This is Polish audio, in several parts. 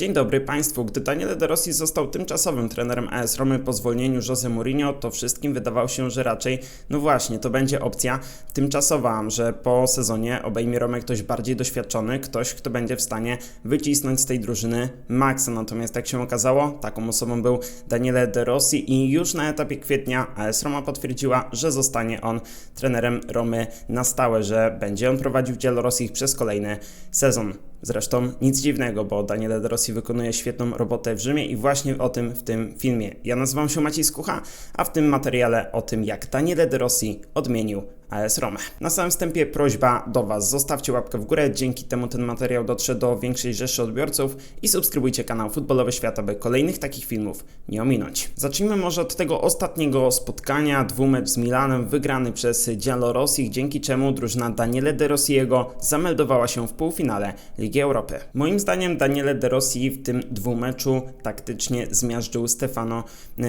Dzień dobry Państwu. Gdy Daniele De Rossi został tymczasowym trenerem AS Romy po zwolnieniu Jose Mourinho, to wszystkim wydawało się, że raczej, no właśnie, to będzie opcja tymczasowa, że po sezonie obejmie Romę ktoś bardziej doświadczony, ktoś, kto będzie w stanie wycisnąć z tej drużyny maksa. Natomiast jak się okazało, taką osobą był Daniele De Rossi i już na etapie kwietnia AS Roma potwierdziła, że zostanie on trenerem Romy na stałe, że będzie on prowadził Dzielorossich przez kolejny sezon. Zresztą nic dziwnego, bo Daniele De Rossi wykonuje świetną robotę w Rzymie i właśnie o tym w tym filmie. Ja nazywam się Maciej Skucha, a w tym materiale o tym, jak Daniele De Rossi odmienił AS Romę. Na samym wstępie prośba do Was, zostawcie łapkę w górę, dzięki temu ten materiał dotrze do większej rzeszy odbiorców i subskrybujcie kanał Futbolowy Świat, aby kolejnych takich filmów nie ominąć. Zacznijmy może od tego ostatniego spotkania, dwumecz z Milanem, wygrany przez Rossi, dzięki czemu drużyna Daniele De Rossiego zameldowała się w półfinale Ligi Europy. Moim zdaniem Daniele De Rossi w tym dwumeczu taktycznie zmiażdżył Stefano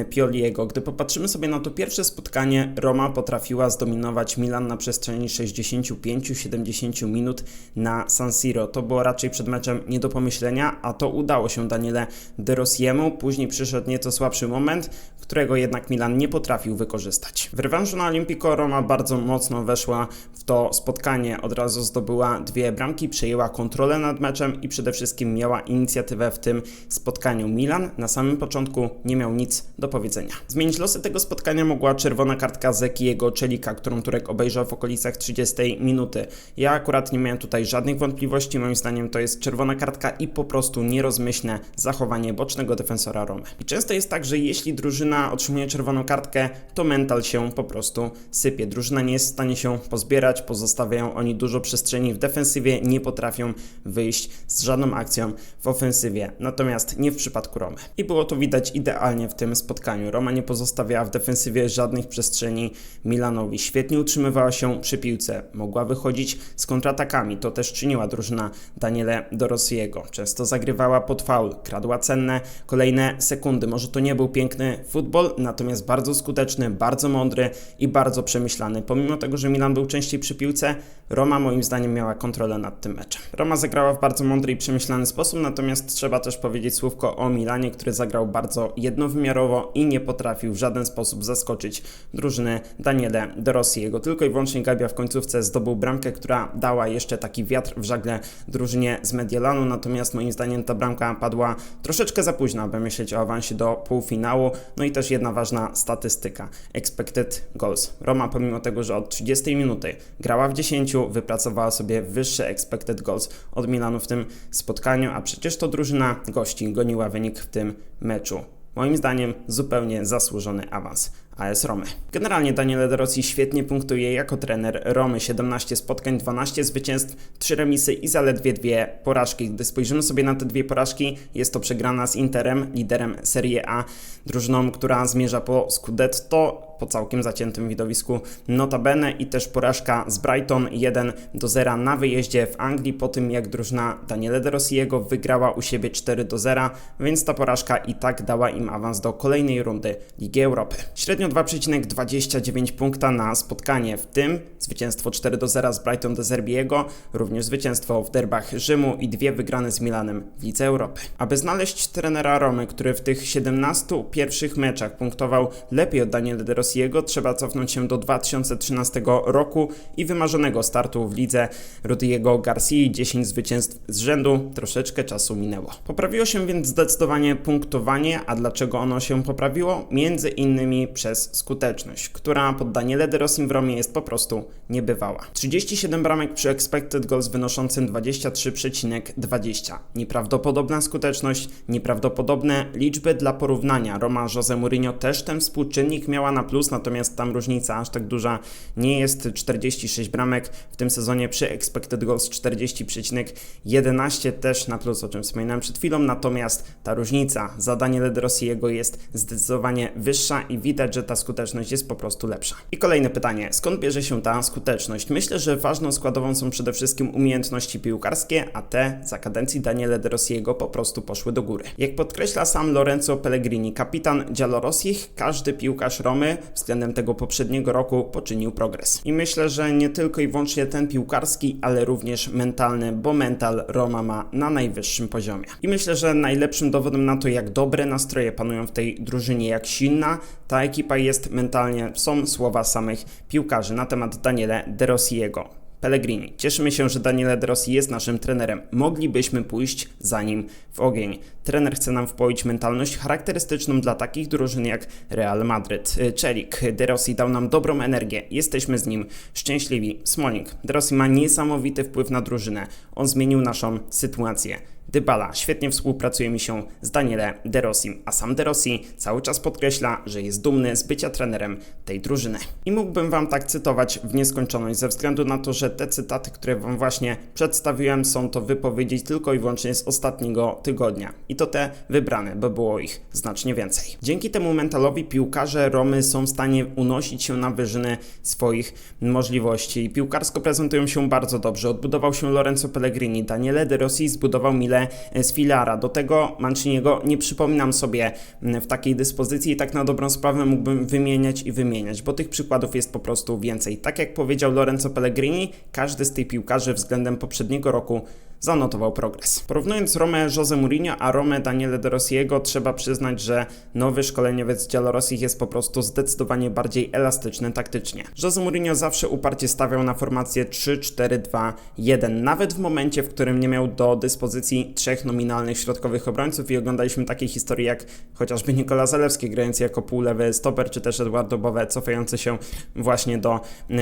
Pioliego. Gdy popatrzymy sobie na to pierwsze spotkanie, Roma potrafiła zdominować Milan na przestrzeni 65-70 minut na San Siro. To było raczej przed meczem nie do pomyślenia, a to udało się Daniele De Rossiemu. Później przyszedł nieco słabszy moment, którego jednak Milan nie potrafił wykorzystać. W rewanżu na Olimpico Roma bardzo mocno weszła w to spotkanie. Od razu zdobyła dwie bramki, przejęła kontrolę nad meczem i przede wszystkim miała inicjatywę w tym spotkaniu. Milan na samym początku nie miał nic do powiedzenia. Zmienić losy tego spotkania mogła czerwona kartka Zekiego Czelika, którą Turek obejrzał w okolicach 30 minuty. Ja akurat nie miałem tutaj żadnych wątpliwości. Moim zdaniem to jest czerwona kartka i po prostu nierozmyślne zachowanie bocznego defensora Romy. I często jest tak, że jeśli drużyna otrzymuje czerwoną kartkę, to mental się po prostu sypie. Drużyna nie jest w stanie się pozbierać, pozostawiają oni dużo przestrzeni w defensywie, nie potrafią wyjść z żadną akcją w ofensywie. Natomiast nie w przypadku Romy. I było to widać idealnie w tym spotkaniu. Roma nie pozostawiała w defensywie żadnych przestrzeni Milanowi. Świetnie utrzymywała się przy piłce, mogła wychodzić z kontratakami. To też czyniła drużyna Daniele Dorossiego. Często zagrywała pod faul, kradła cenne kolejne sekundy. Może to nie był piękny futbol, natomiast bardzo skuteczny, bardzo mądry i bardzo przemyślany. Pomimo tego, że Milan był częściej przy piłce, Roma moim zdaniem miała kontrolę nad tym meczem. Roma zagrała w bardzo mądry i przemyślany sposób, natomiast trzeba też powiedzieć słówko o Milanie, który zagrał bardzo jednowymiarowo i nie potrafił w żaden sposób zaskoczyć drużyny Daniele De Rossiego. Tylko i wyłącznie Gabia w końcówce zdobył bramkę, która dała jeszcze taki wiatr w żagle drużynie z Mediolanu, natomiast moim zdaniem ta bramka padła troszeczkę za późno, aby myśleć o awansie do półfinału. No i też jedna ważna statystyka. Expected goals. Roma pomimo tego, że od 30 minuty grała w 10, wypracowała sobie wyższe expected goals od Milanu w tym spotkaniu, a przecież to drużyna gości goniła wynik w tym meczu. Moim zdaniem zupełnie zasłużony awans AS Romy. Generalnie Daniele De Rossi świetnie punktuje jako trener Romy. 17 spotkań, 12 zwycięstw, 3 remisy i zaledwie dwie porażki. Gdy spojrzymy sobie na te dwie porażki, jest to przegrana z Interem, liderem Serie A, drużyną, która zmierza po Scudetto, po całkiem zaciętym widowisku notabene i też porażka z Brighton 1 do 0 na wyjeździe w Anglii po tym jak drużyna Daniele De Rossiego wygrała u siebie 4 do 0, więc ta porażka i tak dała im awans do kolejnej rundy Ligi Europy. Średnio 2,29 punkta na spotkanie, w tym zwycięstwo 4 do 0 z Brighton de Zerbiego, również zwycięstwo w derbach Rzymu i dwie wygrane z Milanem w Lidze Europy. Aby znaleźć trenera Romy, który w tych 17 pierwszych meczach punktował lepiej od Daniele De Rossiego, trzeba cofnąć się do 2013 roku i wymarzonego startu w lidze Rudiego Garcia, 10 zwycięstw z rzędu, troszeczkę czasu minęło. Poprawiło się więc zdecydowanie punktowanie, a dlaczego ono się poprawiło? Między innymi przez skuteczność, która pod Daniele De Rossim w Romie jest po prostu niebywała. 37 bramek przy expected goals wynoszącym 23,20. Nieprawdopodobna skuteczność, nieprawdopodobne liczby dla porównania. Roma Jose Mourinho też ten współczynnik miała na plus, natomiast tam różnica aż tak duża nie jest. 46 bramek w tym sezonie przy expected goals 40,11 też na plus, o czym wspominałem przed chwilą, natomiast ta różnica za Daniele De jest zdecydowanie wyższa i widać, że ta skuteczność jest po prostu lepsza. I kolejne pytanie, skąd bierze się ta skuteczność? Myślę, że ważną składową są przede wszystkim umiejętności piłkarskie, a te za kadencji Daniele De Rossiego po prostu poszły do góry. Jak podkreśla sam Lorenzo Pellegrini, kapitan Giallorossich, każdy piłkarz Romy względem tego poprzedniego roku poczynił progres. I myślę, że nie tylko i wyłącznie ten piłkarski, ale również mentalny, bo mental Roma ma na najwyższym poziomie. I myślę, że najlepszym dowodem na to, jak dobre nastroje panują w tej drużynie, jak silna ta ekipa jest mentalnie, są słowa samych piłkarzy na temat Daniele De Rossiego. Pellegrini. Cieszymy się, że Daniele De Rossi jest naszym trenerem. Moglibyśmy pójść za nim w ogień. Trener chce nam wpoić mentalność charakterystyczną dla takich drużyn jak Real Madryt. Czelik. De Rossi dał nam dobrą energię. Jesteśmy z nim szczęśliwi. Smolik. De Rossi ma niesamowity wpływ na drużynę. On zmienił naszą sytuację. Dybala świetnie współpracuje mi się z Daniele De Rossi, a sam De Rossi cały czas podkreśla, że jest dumny z bycia trenerem tej drużyny. I mógłbym Wam tak cytować w nieskończoność, ze względu na to, że te cytaty, które Wam właśnie przedstawiłem, są to wypowiedzi tylko i wyłącznie z ostatniego tygodnia. I to te wybrane, bo było ich znacznie więcej. Dzięki temu mentalowi piłkarze Romy są w stanie unosić się na wyżyny swoich możliwości. Piłkarsko prezentują się bardzo dobrze. Odbudował się Lorenzo Pellegrini, Daniele De Rossi zbudował Mile z filara. Do tego Manciniego nie przypominam sobie w takiej dyspozycji i tak na dobrą sprawę mógłbym wymieniać i wymieniać, bo tych przykładów jest po prostu więcej. Tak jak powiedział Lorenzo Pellegrini, każdy z tych piłkarzy względem poprzedniego roku zanotował progres. Porównując Romę Jose Mourinho a Romę Daniele De Rossiego, trzeba przyznać, że nowy szkoleniowiec Giallorossi jest po prostu zdecydowanie bardziej elastyczny taktycznie. Jose Mourinho zawsze uparcie stawiał na formację 3-4-2-1, nawet w momencie, w którym nie miał do dyspozycji trzech nominalnych środkowych obrońców i oglądaliśmy takie historie jak chociażby Nikola Zalewski grający jako półlewy stoper, czy też Eduardo Bowe cofający się właśnie do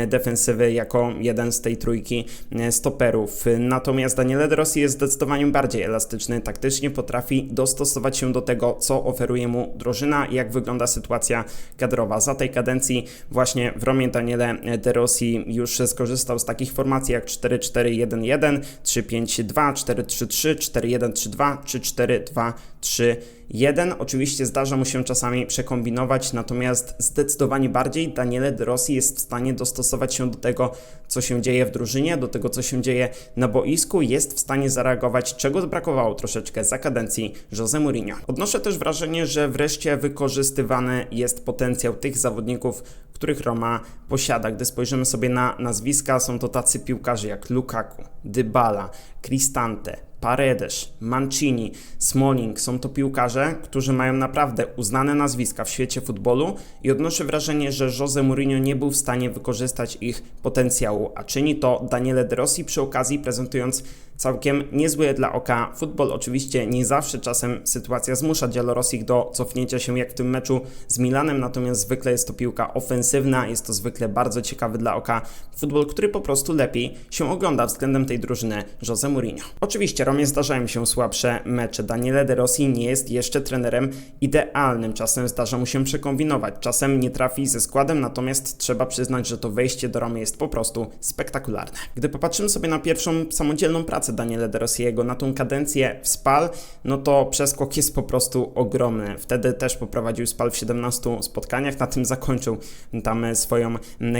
defensywy jako jeden z tej trójki stoperów. Natomiast Daniele De Rossi jest zdecydowanie bardziej elastyczny, taktycznie potrafi dostosować się do tego, co oferuje mu drużyna i jak wygląda sytuacja kadrowa. Za tej kadencji właśnie w Romie Daniele De Rossi już skorzystał z takich formacji jak 4-4-1-1, 3-5-2, 4-3-3, 4-1-3-2 czy 4-2-3 1. Oczywiście zdarza mu się czasami przekombinować, natomiast zdecydowanie bardziej Daniele De Rossi jest w stanie dostosować się do tego, co się dzieje w drużynie, do tego, co się dzieje na boisku, jest w stanie zareagować, czego brakowało troszeczkę za kadencji Jose Mourinho. Odnoszę też wrażenie, że wreszcie wykorzystywany jest potencjał tych zawodników, których Roma posiada. Gdy spojrzymy sobie na nazwiska, są to tacy piłkarze jak Lukaku, Dybala, Cristante, Paredes, Mancini, Smalling są to piłkarze, którzy mają naprawdę uznane nazwiska w świecie futbolu i odnoszę wrażenie, że Jose Mourinho nie był w stanie wykorzystać ich potencjału, a czyni to Daniele De Rossi przy okazji prezentując całkiem niezły dla oka futbol. Oczywiście nie zawsze czasem sytuacja zmusza Giallorossich do cofnięcia się jak w tym meczu z Milanem, natomiast zwykle jest to piłka ofensywna, jest to zwykle bardzo ciekawy dla oka futbol, który po prostu lepiej się ogląda względem tej drużyny Jose Mourinho. Oczywiście Romie zdarzają się słabsze mecze. Daniele De Rossi nie jest jeszcze trenerem idealnym. Czasem zdarza mu się przekombinować, czasem nie trafi ze składem, natomiast trzeba przyznać, że to wejście do Romy jest po prostu spektakularne. Gdy popatrzymy sobie na pierwszą samodzielną pracę Daniele De Rossiego, na tą kadencję w Spal, no to przeskok jest po prostu ogromny. Wtedy też poprowadził Spal w 17 spotkaniach, na tym zakończył tam swoją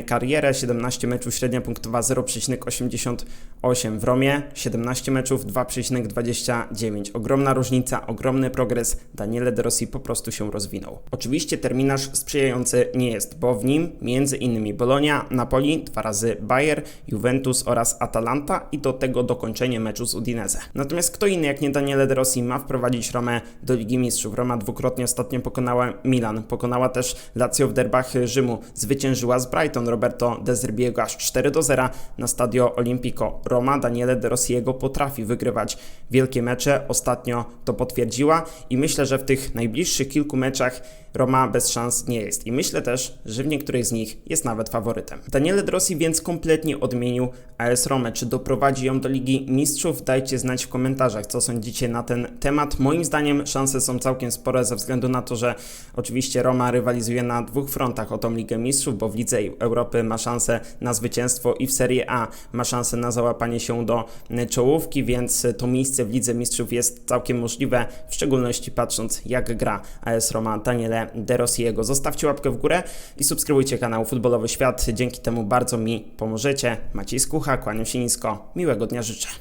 karierę. 17 meczów, średnia punktowa 0,88. W Romie 17 meczów, 2,29. Ogromna różnica, ogromny progres. Daniele De Rossi po prostu się rozwinął. Oczywiście terminarz sprzyjający nie jest, bo w nim między innymi Bolonia, Napoli, dwa razy Bayer, Juventus oraz Atalanta i do tego dokończenie meczu z Udinese. Natomiast kto inny jak nie Daniele De Rossi ma wprowadzić Romę do Ligi Mistrzów. Roma dwukrotnie ostatnio pokonała Milan, pokonała też Lazio w derbach Rzymu, zwyciężyła z Brighton Roberto De Zerbiego aż 4 do 0 na Stadio Olimpico. Roma Daniele De Rossiego potrafi wygrywać wielkie mecze, ostatnio to potwierdziła i myślę, że w tych najbliższych kilku meczach Roma bez szans nie jest i myślę też, że w niektórych z nich jest nawet faworytem. Daniele De Rossi więc kompletnie odmienił AS Romę. Czy doprowadzi ją do Ligi Mistrzów? Dajcie znać w komentarzach, co sądzicie na ten temat. Moim zdaniem szanse są całkiem spore ze względu na to, że oczywiście Roma rywalizuje na dwóch frontach o tą Ligę Mistrzów, bo w Lidze Europy ma szansę na zwycięstwo i w Serie A ma szansę na załapanie się do czołówki, więc to miejsce w Lidze Mistrzów jest całkiem możliwe, w szczególności patrząc jak gra AS Roma Daniele De Rossiego. Zostawcie łapkę w górę i subskrybujcie kanał Futbolowy Świat. Dzięki temu bardzo mi pomożecie. Maciej Skucha, kłaniam się nisko. Miłego dnia życzę.